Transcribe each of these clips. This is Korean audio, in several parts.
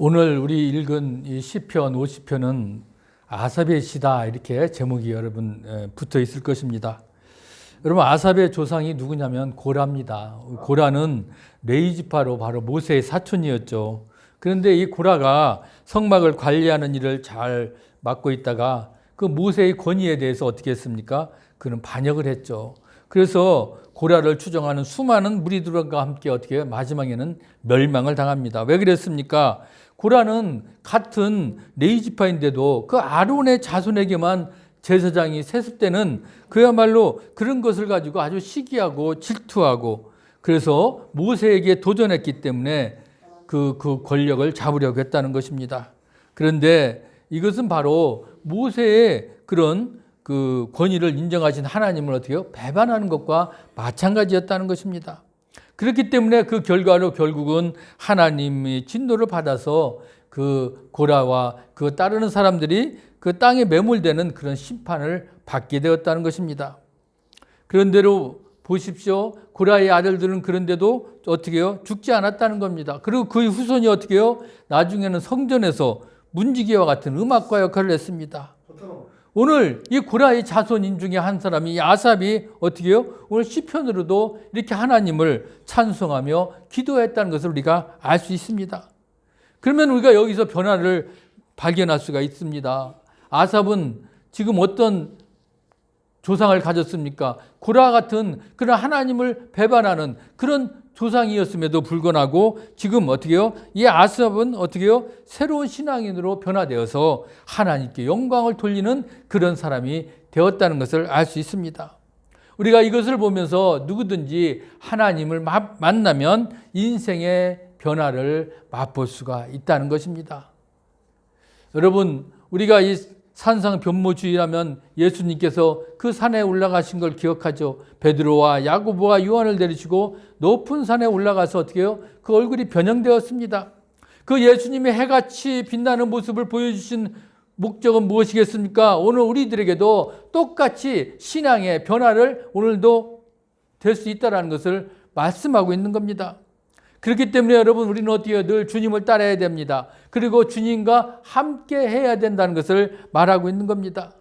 오늘 우리 읽은 이 시편 50편은 아삽의 시다 이렇게 제목이 여러분 에, 붙어 있을 것입니다. 여러분 아삽의 조상이 누구냐면 고라입니다. 고라는 레이지파로 바로 모세의 사촌이었죠. 그런데 이 고라가 성막을 관리하는 일을 잘 맡고 있다가 그 모세의 권위에 대해서 어떻게 했습니까? 그는 반역을 했죠. 그래서 고라를 추종하는 수많은 무리들과 함께 어떻게 마지막에는 멸망을 당합니다. 왜 그랬습니까? 고라는 같은 레이지파인데도 그 아론의 자손에게만 제사장이 세습되는 그야말로 그런 것을 가지고 아주 시기하고 질투하고 그래서 모세에게 도전했기 때문에 그, 그 권력을 잡으려고 했다는 것입니다. 그런데 이것은 바로 모세의 그런 그 권위를 인정하신 하나님을 어떻게 요 배반하는 것과 마찬가지였다는 것입니다. 그렇기 때문에 그 결과로 결국은 하나님이 진노를 받아서 그 고라와 그 따르는 사람들이 그 땅에 매몰되는 그런 심판을 받게 되었다는 것입니다. 그런대로 보십시오. 고라의 아들들은 그런데도 어떻게 요 죽지 않았다는 겁니다. 그리고 그 후손이 어떻게 요 나중에는 성전에서 문지기와 같은 음악과 역할을 했습니다. 오늘 이 고라의 자손인 중에 한 사람이 이 아삽이 어떻게 요 오늘 시편으로도 이렇게 하나님을 찬송하며 기도했다는 것을 우리가 알 수 있습니다. 그러면 우리가 여기서 변화를 발견할 수가 있습니다. 아삽은 지금 어떤 조상을 가졌습니까? 고라 같은 그런 하나님을 배반하는 그런 조상이었음에도 불구하고 지금 어떻게요? 이 아삽은 어떻게요? 새로운 신앙인으로 변화되어서 하나님께 영광을 돌리는 그런 사람이 되었다는 것을 알 수 있습니다. 우리가 이것을 보면서 누구든지 하나님을 만나면 인생의 변화를 맛볼 수가 있다는 것입니다. 여러분, 우리가 이 산상 변모주의라면 예수님께서 그 산에 올라가신 걸 기억하죠. 베드로와 야고보와 요한을 데리시고 높은 산에 올라가서 어떻게 해요? 그 얼굴이 변형되었습니다. 그 예수님의 해같이 빛나는 모습을 보여주신 목적은 무엇이겠습니까? 오늘 우리들에게도 똑같이 신앙의 변화를 오늘도 될 수 있다는 것을 말씀하고 있는 겁니다. 그렇기 때문에 여러분 우리는 어떻게 늘 주님을 따라야 됩니다. 그리고 주님과 함께 해야 된다는 것을 말하고 있는 겁니다.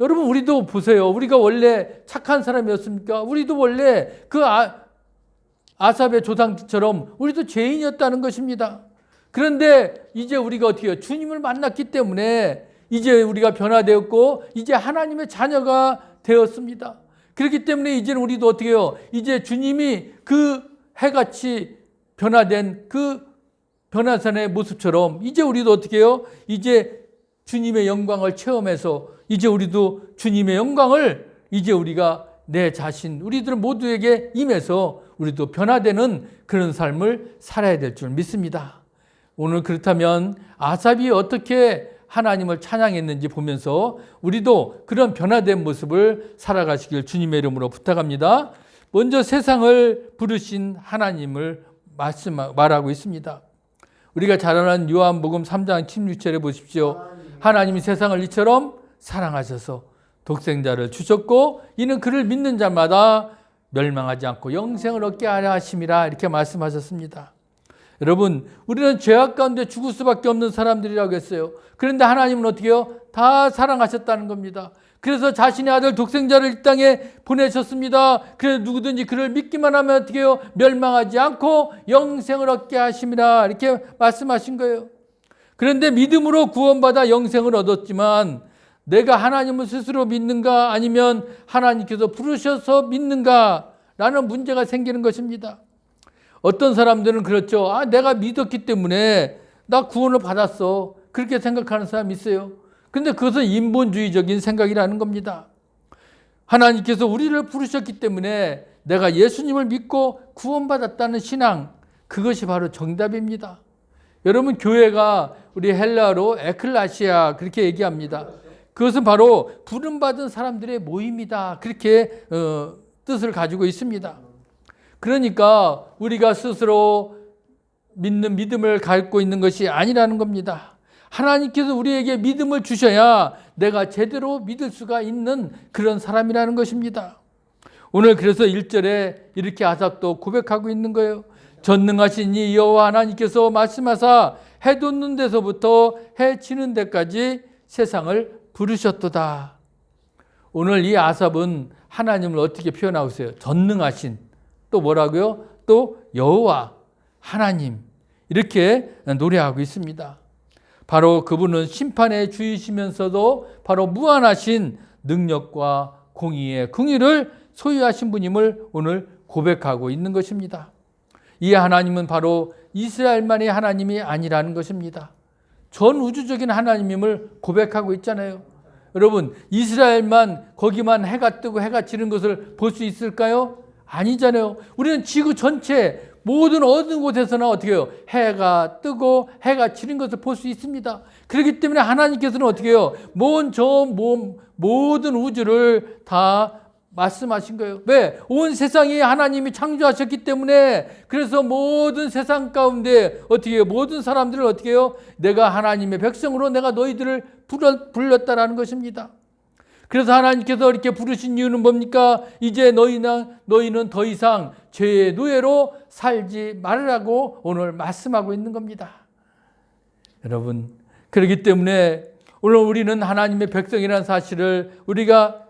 여러분 우리도 보세요. 우리가 원래 착한 사람이었습니까? 우리도 원래 그 아, 아삽의 조상처럼 우리도 죄인이었다는 것입니다. 그런데 이제 우리가 어떻게 해요? 주님을 만났기 때문에 이제 우리가 변화되었고 이제 하나님의 자녀가 되었습니다. 그렇기 때문에 이제는 우리도 어떻게 해요? 이제 주님이 그 해같이 변화된 그 변화산의 모습처럼 이제 우리도 어떻게 해요? 이제 주님의 영광을 체험해서 이제 우리도 주님의 영광을 이제 우리가 내 자신, 우리들 모두에게 임해서 우리도 변화되는 그런 삶을 살아야 될 줄 믿습니다. 오늘 그렇다면 아삽이 어떻게 하나님을 찬양했는지 보면서 우리도 그런 변화된 모습을 살아가시길 주님의 이름으로 부탁합니다. 먼저 세상을 부르신 하나님을 말씀 말하고 있습니다. 우리가 잘 아는 요한복음 3장 16절에 보십시오. 하나님이 세상을 이처럼 사랑하셔서 독생자를 주셨고 이는 그를 믿는 자마다 멸망하지 않고 영생을 얻게 하려 하심이라 이렇게 말씀하셨습니다. 여러분, 우리는 죄악 가운데 죽을 수밖에 없는 사람들이라고 했어요. 그런데 하나님은 어떻게 해요? 다 사랑하셨다는 겁니다. 그래서 자신의 아들 독생자를 이 땅에 보내셨습니다. 그래서 누구든지 그를 믿기만 하면 어떻게 해요? 멸망하지 않고 영생을 얻게 하심이라 이렇게 말씀하신 거예요. 그런데 믿음으로 구원받아 영생을 얻었지만 내가 하나님을 스스로 믿는가 아니면 하나님께서 부르셔서 믿는가 라는 문제가 생기는 것입니다. 어떤 사람들은 그렇죠. 아, 내가 믿었기 때문에 나 구원을 받았어. 그렇게 생각하는 사람이 있어요. 근데 그것은 인본주의적인 생각이라는 겁니다. 하나님께서 우리를 부르셨기 때문에 내가 예수님을 믿고 구원받았다는 신앙, 그것이 바로 정답입니다. 여러분, 교회가 우리 헬라로 에클라시아 그렇게 얘기합니다. 그것은 바로 부름받은 사람들의 모임이다. 그렇게 어, 뜻을 가지고 있습니다. 그러니까 우리가 스스로 믿는 믿음을 갖고 있는 것이 아니라는 겁니다. 하나님께서 우리에게 믿음을 주셔야 내가 제대로 믿을 수가 있는 그런 사람이라는 것입니다. 오늘 그래서 1절에 이렇게 아삽도 고백하고 있는 거예요. 전능하신 이 여호와 하나님께서 말씀하사 해 돋는 데서부터 해 지는 데까지 세상을 부르셨도다. 오늘 이 아삽은 하나님을 어떻게 표현하고 있어요? 전능하신 또 뭐라고요? 또 여호와 하나님 이렇게 노래하고 있습니다. 바로 그분은 심판의 주이시면서도 바로 무한하신 능력과 공의의 긍휼을 소유하신 분임을 오늘 고백하고 있는 것입니다. 이 하나님은 바로 이스라엘만의 하나님이 아니라는 것입니다. 전 우주적인 하나님임을 고백하고 있잖아요. 여러분, 이스라엘만 거기만 해가 뜨고 해가 지는 것을 볼 수 있을까요? 아니잖아요. 우리는 지구 전체 모든 어느 곳에서나 어떻게 해요? 해가 뜨고 해가 지는 것을 볼 수 있습니다. 그렇기 때문에 하나님께서는 어떻게 해요? 먼저 모든 우주를 다 말씀하신 거예요. 왜? 온 세상이 하나님이 창조하셨기 때문에 그래서 모든 세상 가운데 어떻게 해요? 모든 사람들을 어떻게 해요? 내가 하나님의 백성으로 내가 너희들을 불렀다라는 것입니다. 그래서 하나님께서 이렇게 부르신 이유는 뭡니까? 이제 너희는, 너희는 더 이상 죄의 노예로 살지 말으라고 오늘 말씀하고 있는 겁니다. 여러분, 그렇기 때문에 오늘 우리는 하나님의 백성이라는 사실을 우리가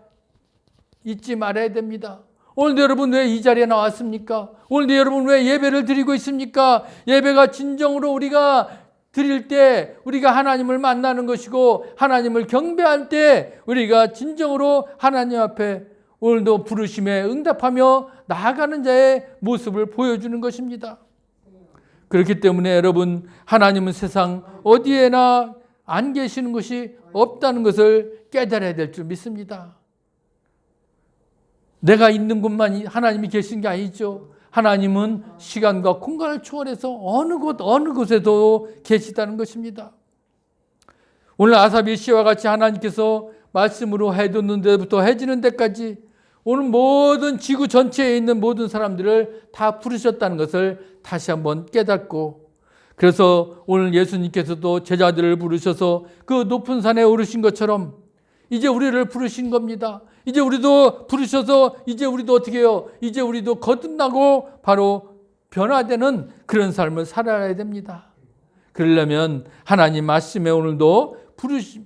잊지 말아야 됩니다. 오늘도 여러분 왜 이 자리에 나왔습니까? 오늘도 여러분 왜 예배를 드리고 있습니까? 예배가 진정으로 우리가 드릴 때 우리가 하나님을 만나는 것이고 하나님을 경배할 때 우리가 진정으로 하나님 앞에 오늘도 부르심에 응답하며 나아가는 자의 모습을 보여주는 것입니다. 그렇기 때문에 여러분 하나님은 세상 어디에나 안 계시는 것이 없다는 것을 깨달아야 될 줄 믿습니다. 내가 있는 곳만 하나님이 계신 게 아니죠. 하나님은 시간과 공간을 초월해서 어느 곳, 어느 곳에도 계시다는 것입니다. 오늘 아사비 씨와 같이 하나님께서 말씀으로 해뒀는 데부터 해지는 데까지 오늘 모든 지구 전체에 있는 모든 사람들을 다 부르셨다는 것을 다시 한번 깨닫고 그래서 오늘 예수님께서도 제자들을 부르셔서 그 높은 산에 오르신 것처럼 이제 우리를 부르신 겁니다. 이제 우리도 부르셔서 이제 우리도 어떻게 해요? 이제 우리도 거듭나고 바로 변화되는 그런 삶을 살아야 됩니다. 그러려면 하나님 말씀에 오늘도 부르시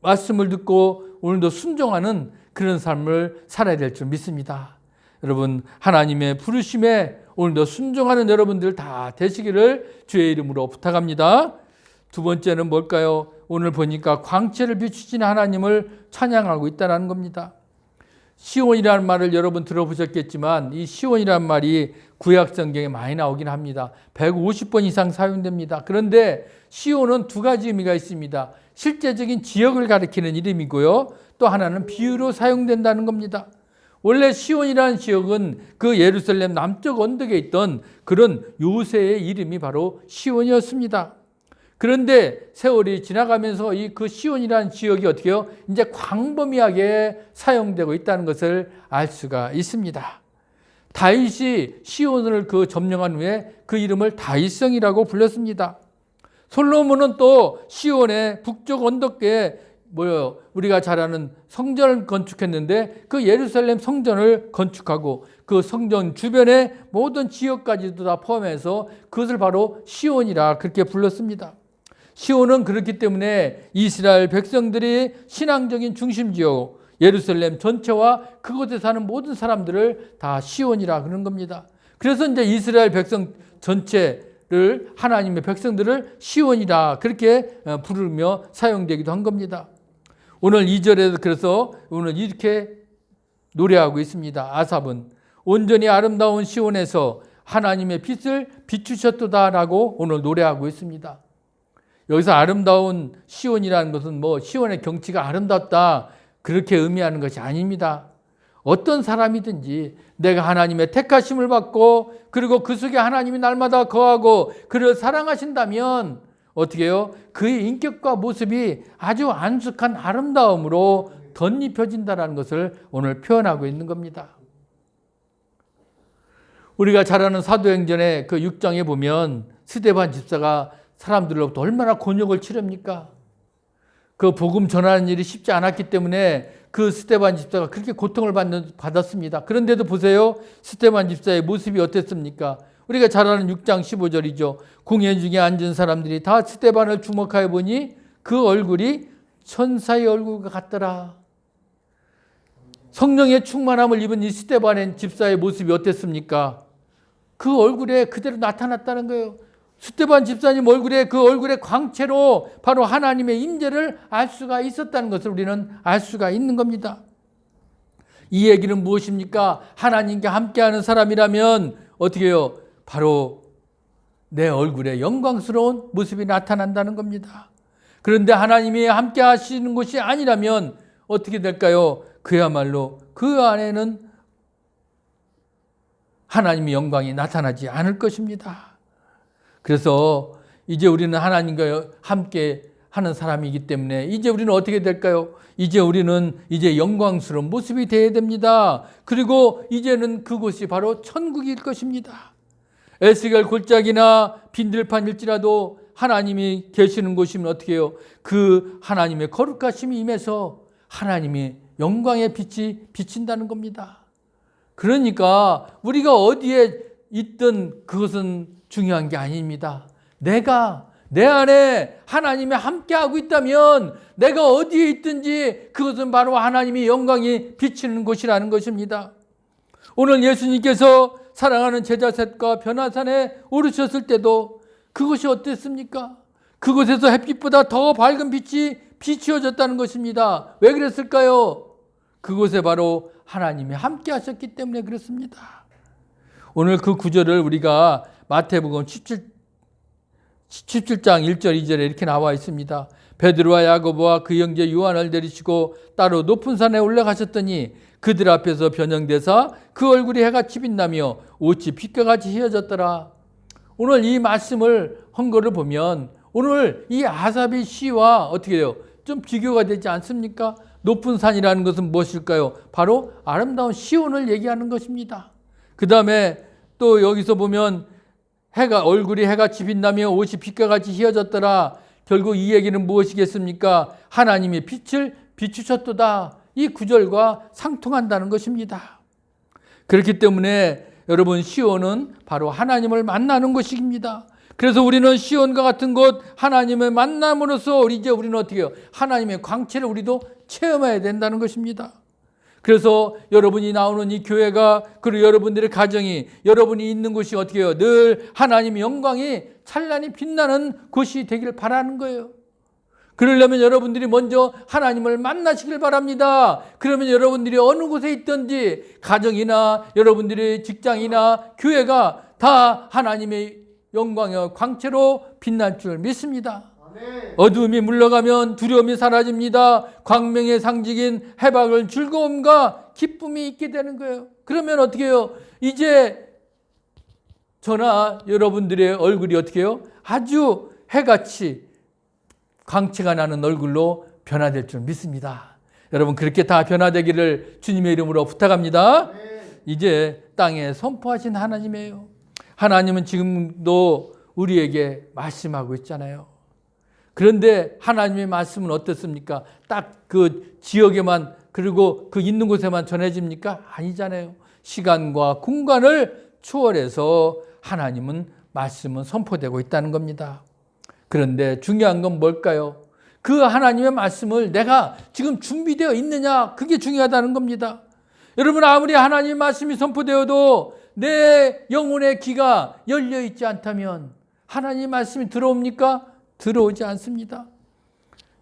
말씀을 듣고 오늘도 순종하는 그런 삶을 살아야 될 줄 믿습니다. 여러분 하나님의 부르심에 오늘도 순종하는 여러분들 다 되시기를 주의 이름으로 부탁합니다. 두 번째는 뭘까요? 오늘 보니까 광채를 비추신 하나님을 찬양하고 있다는 겁니다. 시온이라는 말을 여러분 들어보셨겠지만 이 시온이라는 말이 구약 성경에 많이 나오긴 합니다. 150번 이상 사용됩니다. 그런데 시온은 두 가지 의미가 있습니다. 실제적인 지역을 가리키는 이름이고요. 또 하나는 비유로 사용된다는 겁니다. 원래 시온이라는 지역은 그 예루살렘 남쪽 언덕에 있던 그런 요새의 이름이 바로 시온이었습니다. 그런데 세월이 지나가면서 이 그 시온이라는 지역이 어떻게 요? 이제 광범위하게 사용되고 있다는 것을 알 수가 있습니다. 다윗이 시온을 그 점령한 후에 그 이름을 다윗성이라고 불렀습니다. 솔로몬은 또 시온의 북쪽 언덕에 뭐요 우리가 잘 아는 성전을 건축했는데 그 예루살렘 성전을 건축하고 그 성전 주변의 모든 지역까지도 다 포함해서 그것을 바로 시온이라 그렇게 불렀습니다. 시온은 그렇기 때문에 이스라엘 백성들이 신앙적인 중심지역 예루살렘 전체와 그곳에 사는 모든 사람들을 다 시온이라 그런 겁니다. 그래서 이제 이스라엘 백성 전체를 하나님의 백성들을 시온이라 그렇게 어, 부르며 사용되기도 한 겁니다. 오늘 2절에도 그래서 오늘 이렇게 노래하고 있습니다. 아삽은 온전히 아름다운 시온에서 하나님의 빛을 비추셨도다라고 오늘 노래하고 있습니다. 여기서 아름다운 시온이라는 것은 뭐 시온의 경치가 아름답다 그렇게 의미하는 것이 아닙니다. 어떤 사람이든지 내가 하나님의 택하심을 받고 그리고 그 속에 하나님이 날마다 거하고 그를 사랑하신다면 어떻게 해요? 그의 인격과 모습이 아주 안숙한 아름다움으로 덧입혀진다는 것을 오늘 표현하고 있는 겁니다. 우리가 잘 아는 사도행전의 그 6장에 보면 스데반 집사가 사람들로부터 얼마나 곤욕을 치릅니까? 그 복음 전하는 일이 쉽지 않았기 때문에 그 스테반 집사가 그렇게 고통을 받는, 받았습니다. 그런데도 보세요. 스테반 집사의 모습이 어땠습니까? 우리가 잘 아는 6장 15절이죠. 공회 중에 앉은 사람들이 다 스테반을 주목하여 보니 그 얼굴이 천사의 얼굴과 같더라. 성령의 충만함을 입은 이 스테반의 집사의 모습이 어땠습니까? 그 얼굴에 그대로 나타났다는 거예요. 스테반 집사님 얼굴에 그 얼굴의 광채로 바로 하나님의 임재를 알 수가 있었다는 것을 우리는 알 수가 있는 겁니다. 이 얘기는 무엇입니까? 하나님께 함께하는 사람이라면 어떻게 해요? 바로 내 얼굴에 영광스러운 모습이 나타난다는 겁니다. 그런데 하나님이 함께 하시는 것이 아니라면 어떻게 될까요? 그야말로 그 안에는 하나님의 영광이 나타나지 않을 것입니다. 그래서 이제 우리는 하나님과 함께 하는 사람이기 때문에 이제 우리는 어떻게 될까요? 이제 우리는 이제 영광스러운 모습이 되어야 됩니다. 그리고 이제는 그곳이 바로 천국일 것입니다. 에스겔 골짜기나 빈들판일지라도 하나님이 계시는 곳이면 어떻게 해요? 그 하나님의 거룩하심이 임해서 하나님이 영광의 빛이 비친다는 겁니다. 그러니까 우리가 어디에 있든 그것은 중요한 게 아닙니다. 내가 내 안에 하나님이 함께하고 있다면 내가 어디에 있든지 그것은 바로 하나님의 영광이 비치는 곳이라는 것입니다. 오늘 예수님께서 사랑하는 제자 셋과 변화산에 오르셨을 때도 그것이 어땠습니까? 그곳에서 햇빛보다 더 밝은 빛이 비추어졌다는 것입니다. 왜 그랬을까요? 그곳에 바로 하나님이 함께 하셨기 때문에 그렇습니다. 오늘 그 구절을 우리가 마태복음 17, 17장 1절 2절에 이렇게 나와 있습니다. 베드로와 야고보와 그 형제 요한을 데리시고 따로 높은 산에 올라가셨더니 그들 앞에서 변형되사 그 얼굴이 해같이 빛나며 옷이 빛과 같이 휘어졌더라. 오늘 이 말씀을 한 거를 보면 오늘 이 아삽의 시와 어떻게 돼요? 좀 비교가 되지 않습니까? 높은 산이라는 것은 무엇일까요? 바로 아름다운 시온을 얘기하는 것입니다. 그 다음에 또 여기서 보면 해가 얼굴이 해같이 빛나며 옷이 빛과 같이 휘어졌더라. 결국 이 얘기는 무엇이겠습니까? 하나님의 빛을 비추셨도다. 이 구절과 상통한다는 것입니다. 그렇기 때문에 여러분 시온은 바로 하나님을 만나는 곳입니다. 그래서 우리는 시온과 같은 곳 하나님을 만남으로써 이제 우리는 어떻게 해요? 하나님의 광채를 우리도 체험해야 된다는 것입니다. 그래서 여러분이 나오는 이 교회가 그리고 여러분들의 가정이 여러분이 있는 곳이 어떻게 해요? 늘 하나님의 영광이 찬란히 빛나는 곳이 되길 바라는 거예요. 그러려면 여러분들이 먼저 하나님을 만나시길 바랍니다. 그러면 여러분들이 어느 곳에 있든지 가정이나 여러분들의 직장이나 교회가 다 하나님의 영광의 광채로 빛날 줄 믿습니다. 어두움이 물러가면 두려움이 사라집니다. 광명의 상징인 해방을 즐거움과 기쁨이 있게 되는 거예요. 그러면 어떻게 해요? 이제 저나 여러분들의 얼굴이 어떻게 해요? 아주 해같이 광채가 나는 얼굴로 변화될 줄 믿습니다. 여러분 그렇게 다 변화되기를 주님의 이름으로 부탁합니다. 이제 땅에 선포하신 하나님이에요. 하나님은 지금도 우리에게 말씀하고 있잖아요. 그런데 하나님의 말씀은 어떻습니까? 딱 그 지역에만 그리고 그 있는 곳에만 전해집니까? 아니잖아요. 시간과 공간을 초월해서 하나님은 말씀은 선포되고 있다는 겁니다. 그런데 중요한 건 뭘까요? 그 하나님의 말씀을 내가 지금 준비되어 있느냐? 그게 중요하다는 겁니다. 여러분, 아무리 하나님의 말씀이 선포되어도 내 영혼의 귀가 열려 있지 않다면 하나님의 말씀이 들어옵니까? 들어오지 않습니다.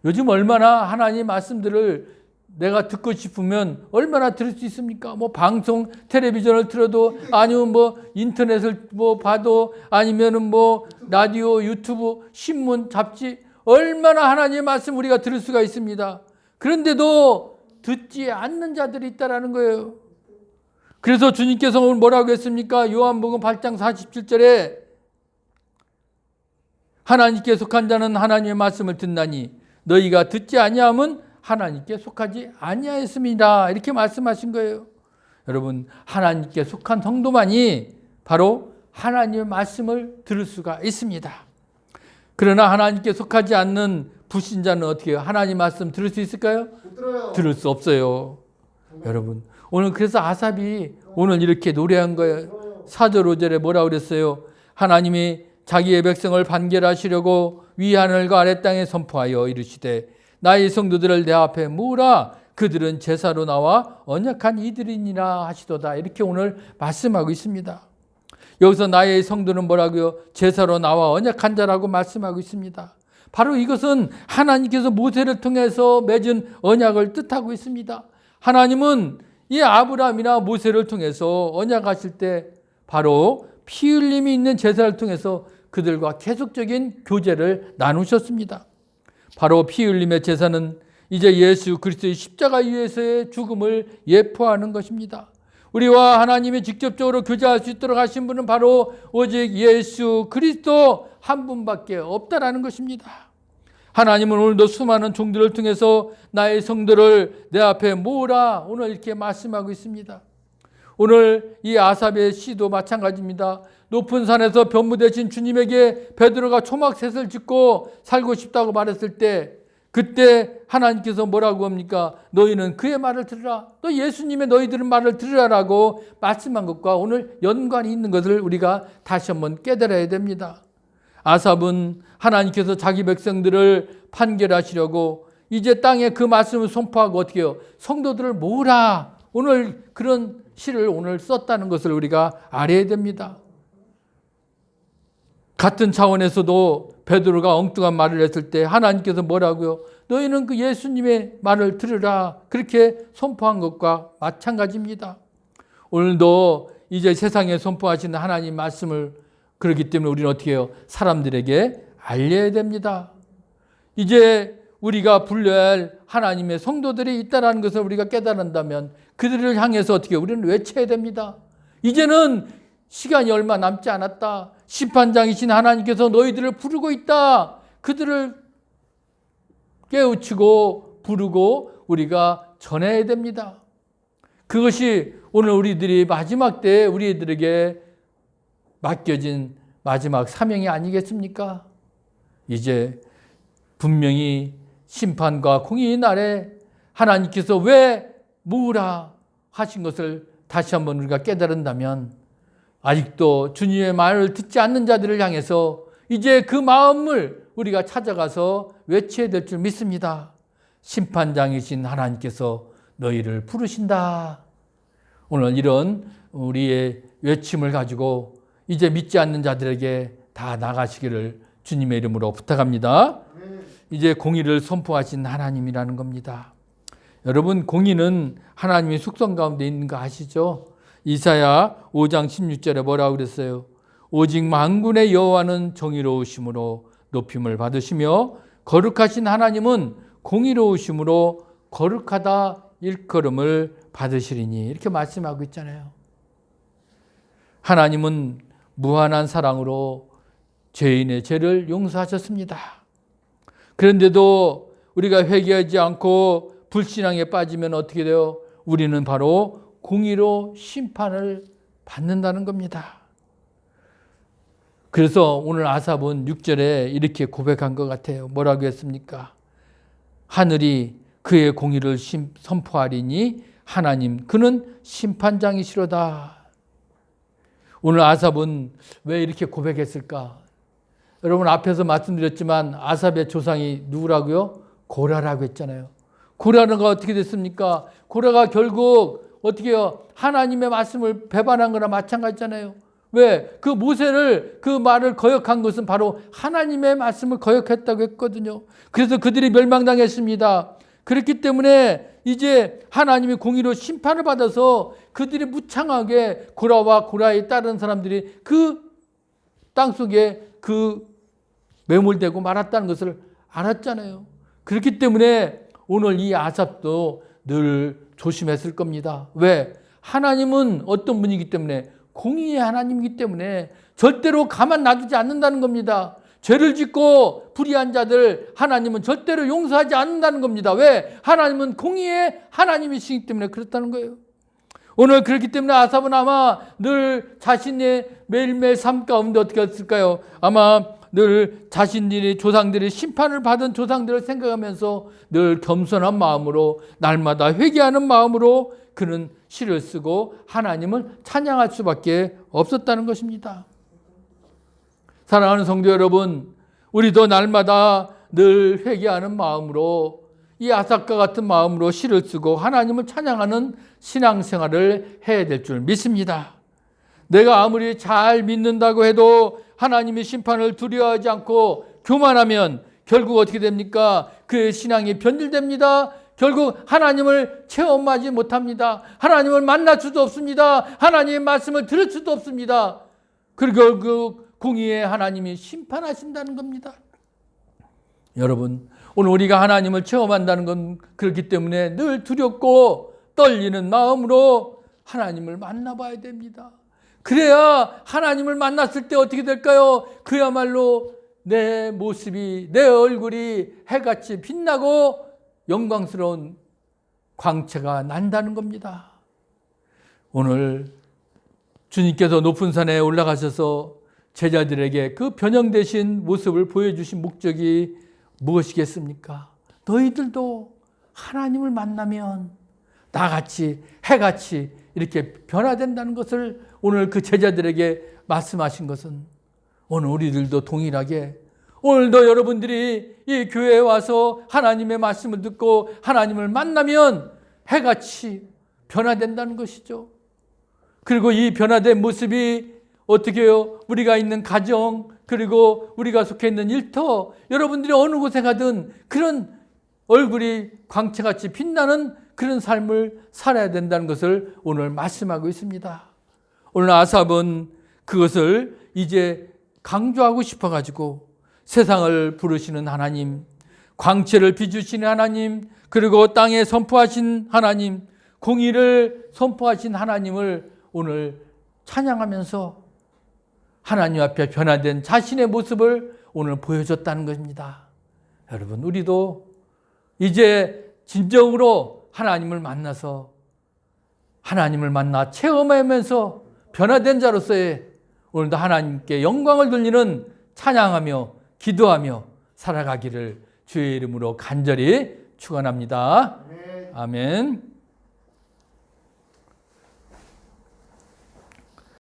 요즘 얼마나 하나님 말씀들을 내가 듣고 싶으면 얼마나 들을 수 있습니까? 뭐 방송, 텔레비전을 틀어도 아니면 뭐 인터넷을 뭐 봐도 아니면은 뭐 라디오, 유튜브, 신문, 잡지 얼마나 하나님의 말씀 우리가 들을 수가 있습니다. 그런데도 듣지 않는 자들이 있다라는 거예요. 그래서 주님께서 오늘 뭐라고 했습니까? 요한복음 8장 47절에 하나님께 속한 자는 하나님의 말씀을 듣나니 너희가 듣지 아니함은 하나님께 속하지 아니하였습니다. 이렇게 말씀하신 거예요. 여러분 하나님께 속한 성도만이 바로 하나님의 말씀을 들을 수가 있습니다. 그러나 하나님께 속하지 않는 불신자는 어떻게 해요? 하나님 말씀 들을 수 있을까요? 들을 수 없어요. 여러분 오늘 그래서 아삽이 오늘 이렇게 노래한 거예요. 4절 5절에 뭐라 그랬어요? 하나님이 자기의 백성을 판결하시려고 위하늘과 아래 땅에 선포하여 이르시되 나의 성도들을 내 앞에 모으라 그들은 제사로 나와 언약한 이들이니라 하시도다 이렇게 오늘 말씀하고 있습니다. 여기서 나의 성도는 뭐라고요? 제사로 나와 언약한 자라고 말씀하고 있습니다. 바로 이것은 하나님께서 모세를 통해서 맺은 언약을 뜻하고 있습니다. 하나님은 이 아브라함이나 모세를 통해서 언약하실 때 바로 피 흘림이 있는 제사를 통해서 그들과 계속적인 교제를 나누셨습니다. 바로 피 흘림의 제사는 이제 예수 그리스도의 십자가 위에서의 죽음을 예포하는 것입니다. 우리와 하나님이 직접적으로 교제할 수 있도록 하신 분은 바로 오직 예수 그리스도 한 분밖에 없다라는 것입니다. 하나님은 오늘도 수많은 종들을 통해서 나의 성도를 내 앞에 모으라 오늘 이렇게 말씀하고 있습니다. 오늘 이 아삽의 시도 마찬가지입니다. 높은 산에서 변무 되신 주님에게 베드로가 초막셋을 짓고 살고 싶다고 말했을 때 그때 하나님께서 뭐라고 합니까? 너희는 그의 말을 들으라. 또 예수님의 너희들은 말을 들으라라고 말씀한 것과 오늘 연관이 있는 것을 우리가 다시 한번 깨달아야 됩니다. 아삽은 하나님께서 자기 백성들을 판결하시려고 이제 땅에 그 말씀을 선포하고 어떻게 해요? 성도들을 모으라. 오늘 그런 시를 오늘 썼다는 것을 우리가 알아야 됩니다. 같은 차원에서도 베드로가 엉뚱한 말을 했을 때 하나님께서 뭐라고요? 너희는 그 예수님의 말을 들으라. 그렇게 선포한 것과 마찬가지입니다. 오늘도 이제 세상에 선포하시는 하나님 말씀을 그렇기 때문에 우리는 어떻게 해요? 사람들에게 알려야 됩니다. 이제 우리가 불려야 할 하나님의 성도들이 있다라는 것을 우리가 깨달은다면 그들을 향해서 어떻게 우리는 외쳐야 됩니다. 이제는 시간이 얼마 남지 않았다. 심판장이신 하나님께서 너희들을 부르고 있다. 그들을 깨우치고 부르고 우리가 전해야 됩니다. 그것이 오늘 우리들이 마지막 때에 우리들에게 맡겨진 마지막 사명이 아니겠습니까? 이제 분명히 심판과 공의의 날에 하나님께서 왜 모으라 하신 것을 다시 한번 우리가 깨달은다면 아직도 주님의 말을 듣지 않는 자들을 향해서 이제 그 마음을 우리가 찾아가서 외쳐야 될 줄 믿습니다. 심판장이신 하나님께서 너희를 부르신다. 오늘 이런 우리의 외침을 가지고 이제 믿지 않는 자들에게 다 나가시기를 주님의 이름으로 부탁합니다. 이제 공의를 선포하신 하나님이라는 겁니다. 여러분 공의는 하나님의 숙성 가운데 있는 거 아시죠? 이사야 5장 16절에 뭐라고 그랬어요? 오직 만군의 여호와는 정의로우심으로 높임을 받으시며 거룩하신 하나님은 공의로우심으로 거룩하다 일컬음을 받으시리니 이렇게 말씀하고 있잖아요. 하나님은 무한한 사랑으로 죄인의 죄를 용서하셨습니다. 그런데도 우리가 회개하지 않고 불신앙에 빠지면 어떻게 돼요? 우리는 바로 공의로 심판을 받는다는 겁니다. 그래서 오늘 아삽은 6절에 이렇게 고백한 것 같아요. 뭐라고 했습니까? 하늘이 그의 공의를 선포하리니 하나님 그는 심판장이시로다. 오늘 아삽은 왜 이렇게 고백했을까? 여러분 앞에서 말씀드렸지만 아삽의 조상이 누구라고요? 고라라고 했잖아요. 고라가 어떻게 됐습니까? 고라가 결국 어떻게 요 하나님의 말씀을 배반한 거나 마찬가지잖아요. 왜? 그 모세를 그 말을 거역한 것은 바로 하나님의 말씀을 거역했다고 했거든요. 그래서 그들이 멸망당했습니다. 그렇기 때문에 이제 하나님이 공의로 심판을 받아서 그들이 무창하게 고라와 고라에 따른 사람들이 그 땅 속에 그 매몰되고 말았다는 것을 알았잖아요. 그렇기 때문에 오늘 이 아삽도 늘 조심했을 겁니다. 왜? 하나님은 어떤 분이기 때문에 공의의 하나님이기 때문에 절대로 가만 놔두지 않는다는 겁니다. 죄를 짓고 불의한 자들 하나님은 절대로 용서하지 않는다는 겁니다. 왜? 하나님은 공의의 하나님이시기 때문에 그렇다는 거예요. 오늘 그렇기 때문에 아삽은 아마 늘 자신의 매일매일 삶 가운데 어떻게 했을까요? 아마 늘 자신들이 조상들이 심판을 받은 조상들을 생각하면서 늘 겸손한 마음으로 날마다 회개하는 마음으로 그는 시를 쓰고 하나님을 찬양할 수밖에 없었다는 것입니다. 사랑하는 성도 여러분, 우리도 날마다 늘 회개하는 마음으로 이 아삭과 같은 마음으로 시를 쓰고 하나님을 찬양하는 신앙생활을 해야 될 줄 믿습니다. 내가 아무리 잘 믿는다고 해도 하나님의 심판을 두려워하지 않고 교만하면 결국 어떻게 됩니까? 그의 신앙이 변질됩니다. 결국 하나님을 체험하지 못합니다. 하나님을 만날 수도 없습니다. 하나님의 말씀을 들을 수도 없습니다. 그리고 결국 공의의 하나님이 심판하신다는 겁니다. 여러분, 오늘 우리가 하나님을 체험한다는 건 그렇기 때문에 늘 두렵고 떨리는 마음으로 하나님을 만나봐야 됩니다. 그래야 하나님을 만났을 때 어떻게 될까요? 그야말로 내 모습이, 내 얼굴이 해같이 빛나고 영광스러운 광채가 난다는 겁니다. 오늘 주님께서 높은 산에 올라가셔서 제자들에게 그 변형되신 모습을 보여주신 목적이 무엇이겠습니까? 너희들도 하나님을 만나면 나같이 해같이 이렇게 변화된다는 것을 오늘 그 제자들에게 말씀하신 것은 오늘 우리들도 동일하게 오늘도 여러분들이 이 교회에 와서 하나님의 말씀을 듣고 하나님을 만나면 해같이 변화된다는 것이죠. 그리고 이 변화된 모습이 어떻게 해요? 우리가 있는 가정, 그리고 우리가 속해 있는 일터, 여러분들이 어느 곳에 가든 그런 얼굴이 광채같이 빛나는 그런 삶을 살아야 된다는 것을 오늘 말씀하고 있습니다. 오늘 아삽은 그것을 이제 강조하고 싶어 가지고 세상을 부르시는 하나님, 광채를 비주시는 하나님, 그리고 땅에 선포하신 하나님, 공의를 선포하신 하나님을 오늘 찬양하면서 하나님 앞에 변화된 자신의 모습을 오늘 보여줬다는 것입니다. 여러분, 우리도 이제 진정으로 하나님을 만나서 하나님을 만나 체험하면서 변화된 자로서의 오늘도 하나님께 영광을 돌리는 찬양하며 기도하며 살아가기를 주의 이름으로 간절히 축원합니다. 아멘.